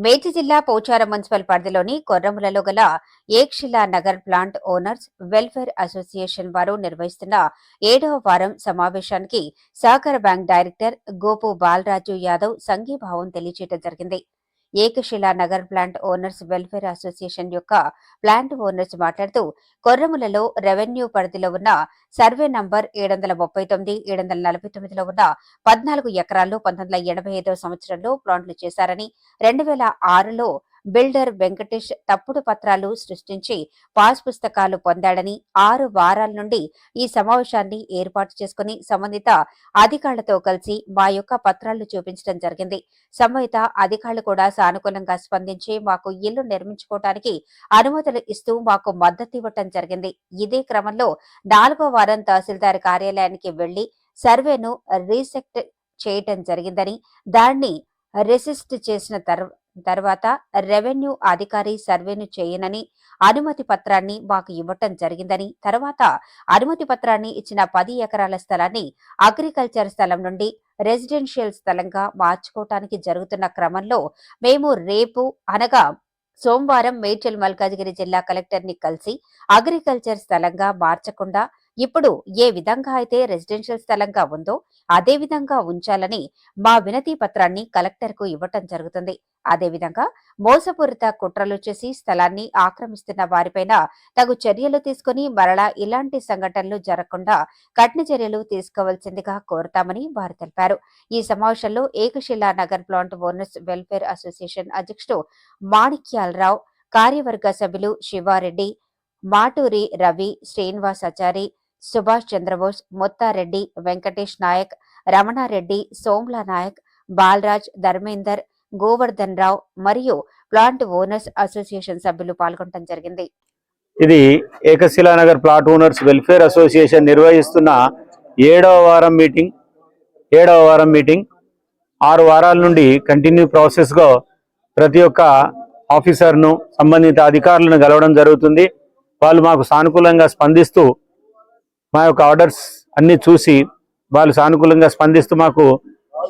మేడ్చి జిల్లా పోచారం మున్సిపల్ పరిధిలోని కొర్రములలో గల Ekshila Nagar plant owners welfare association వారు నిర్వహిస్తున్న ఏడవ వారం సమావేశానికి సహకార బ్యాంక్ డైరెక్టర్ గోపు బాలరాజు యాదవ్ సంఘీభావం తెలియజేయడం జరిగింది. Ekashila Nagar plant owners welfare association యొక్క ప్లాంట్ ఓనర్స్ మాట్లాడుతూ కొర్రములలో రెవెన్యూ పరిధిలో ఉన్న సర్వే నంబర్ ఏడు వందల ముప్పై తొమ్మిది ఏడు వందల నలభై తొమ్మిదిలో ఉన్న పద్నాలుగు ఎకరాల్లో పంతొమ్మిది వందల ఎనభై ఐదవ సంవత్సరంలో ప్లాంట్లు చేశారని రెండు వేల ఆరులో బిల్డర్ వెంకటేష్ తప్పుడు పత్రాలు సృష్టించి పాస్ పుస్తకాలు పొందాడని ఆరు వారాల నుండి ఈ సమావేశాన్ని ఏర్పాటు చేసుకుని సంబంధిత అధికారులతో కలిసి మా యొక్క పత్రాలు చూపించడం జరిగింది. సంబంధిత అధికారులు కూడా సానుకూలంగా స్పందించి మాకు ఇల్లు నిర్మించుకోవడానికి అనుమతులు ఇస్తూ మాకు మద్దతు ఇవ్వటం జరిగింది. ఇదే క్రమంలో నాలుగో వారం తహసీల్దార్ కార్యాలయానికి వెళ్ళి సర్వేను రీసెక్ట్ చేయటం జరిగిందని దాన్ని రెసిస్ట్ చేసిన తర్వా తర్వాత రెవెన్యూ అధికారి సర్వేను చేయనని అనుమతి పత్రాన్ని మాకు ఇవ్వటం జరిగిందని తర్వాత అనుమతి పత్రాన్ని ఇచ్చిన పది ఎకరాల స్థలాన్ని అగ్రికల్చర్ స్థలం నుండి రెసిడెన్షియల్ స్థలంగా మార్చుకోవటానికి జరుగుతున్న క్రమంలో మేము రేపు అనగా సోమవారం మేడ్చల్ మల్కాజిగిరి జిల్లా కలెక్టర్ని కలిసి అగ్రికల్చర్ స్థలంగా మార్చకుండా ఇప్పుడు ఏ విధంగా అయితే రెసిడెన్షియల్ స్థలంగా ఉందో అదే విధంగా ఉంచాలని మా వినతి పత్రాన్ని కలెక్టర్కు ఇవ్వటం జరుగుతుంది. అదేవిధంగా మోసపూరిత కుట్రలు చేసి స్థలాన్ని ఆక్రమిస్తున్న వారిపైన తగు చర్యలు తీసుకుని మరలా ఇలాంటి సంఘటనలు జరగకుండా కఠిన చర్యలు తీసుకోవాల్సిందిగా కోరుతామని వారు తెలిపారు. ఈ సమావేశంలో Ekashila Nagar plant owners welfare association అధ్యక్షుడు మాణిక్యాలరావు కార్యవర్గ సభ్యులు శివారెడ్డి మాటూరి రవి శ్రీనివాసాచారి సుభాష్ చంద్రబోస్ మొత్తారెడ్డి వెంకటేష్ నాయక్ రమణారెడ్డి సోమ్లా నాయక్ బాలరాజ్ ధర్మేందర్ గోవర్ధన్ రావు మరియు ప్లాంట్ ఓనర్స్ అసోసియేషన్ సభ్యులు పాల్గొనడం జరిగింది. ఇది Ekashilanagar plot owners welfare association నిర్వహిస్తున్న ఏడవ వారం మీటింగ్. ఏడవ వారం మీటింగ్. ఆరు వారాల నుండి కంటిన్యూ ప్రాసెస్గా ప్రతి ఒక్క ఆఫీసర్ను సంబంధిత అధికారులను కలవడం జరుగుతుంది. వాళ్ళు మాకు సానుకూలంగా స్పందిస్తూ మా యొక్క ఆర్డర్స్ అన్నీ చూసి వాళ్ళు సానుకూలంగా స్పందిస్తూ మాకు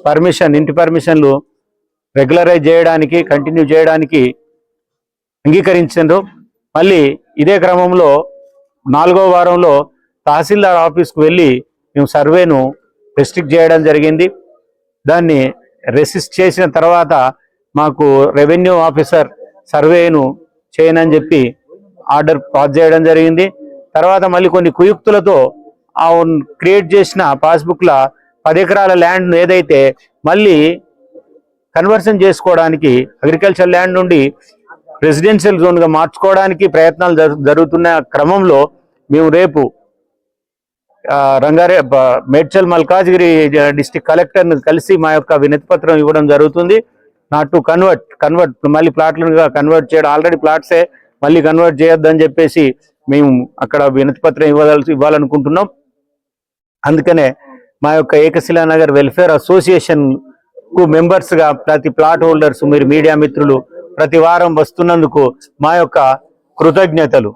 పర్మిషన్ ఇంటి పర్మిషన్లు రెగ్యులరైజ్ చేయడానికి కంటిన్యూ చేయడానికి అంగీకరించారు మళ్ళీ ఇదే క్రమంలో నాలుగో వారంలో తహసీల్దార్ ఆఫీస్కు వెళ్ళి మేము సర్వేను రెస్ట్రిక్ట్ చేయడం జరిగింది. దాన్ని రెసిస్ట్ చేసిన తర్వాత మాకు రెవెన్యూ ఆఫీసర్ సర్వేను చేయనని చెప్పి ఆర్డర్ పాస్ చేయడం జరిగింది. తర్వాత మళ్ళీ కొన్ని కుయుక్తులతో క్రియేట్ చేసిన పాస్బుక్ల పది ఎకరాల ల్యాండ్ ఏదైతే మళ్ళీ కన్వర్షన్ చేసుకోవడానికి అగ్రికల్చర్ ల్యాండ్ నుండి రెసిడెన్షియల్ జోన్గా మార్చుకోవడానికి ప్రయత్నాలు జరుగుతున్న క్రమంలో మేము రేపు రంగారే మేడ్చల్ మల్కాజ్గిరి డిస్టిక్ కలెక్టర్ను కలిసి మా యొక్క వినతి పత్రం ఇవ్వడం జరుగుతుంది. నాట్ టు కన్వర్ట్ కన్వర్ట్ మళ్ళీ ప్లాట్లుగా కన్వర్ట్ చేయడం ఆల్రెడీ ప్లాట్సే మళ్ళీ కన్వర్ట్ చేయొద్దని చెప్పేసి మేము అక్కడ వినతి పత్రం ఇవ్వదలసి ఇవ్వాలనుకుంటున్నాం. అందుకనే మా యొక్క ఏకశిలా నగర్ వెల్ఫేర్ అసోసియేషన్కు మెంబర్స్గా ప్రతి ప్లాట్ హోల్డర్స్ మీరు మీడియా మిత్రులు ప్రతి వారం వస్తున్నందుకు మా యొక్క కృతజ్ఞతలు.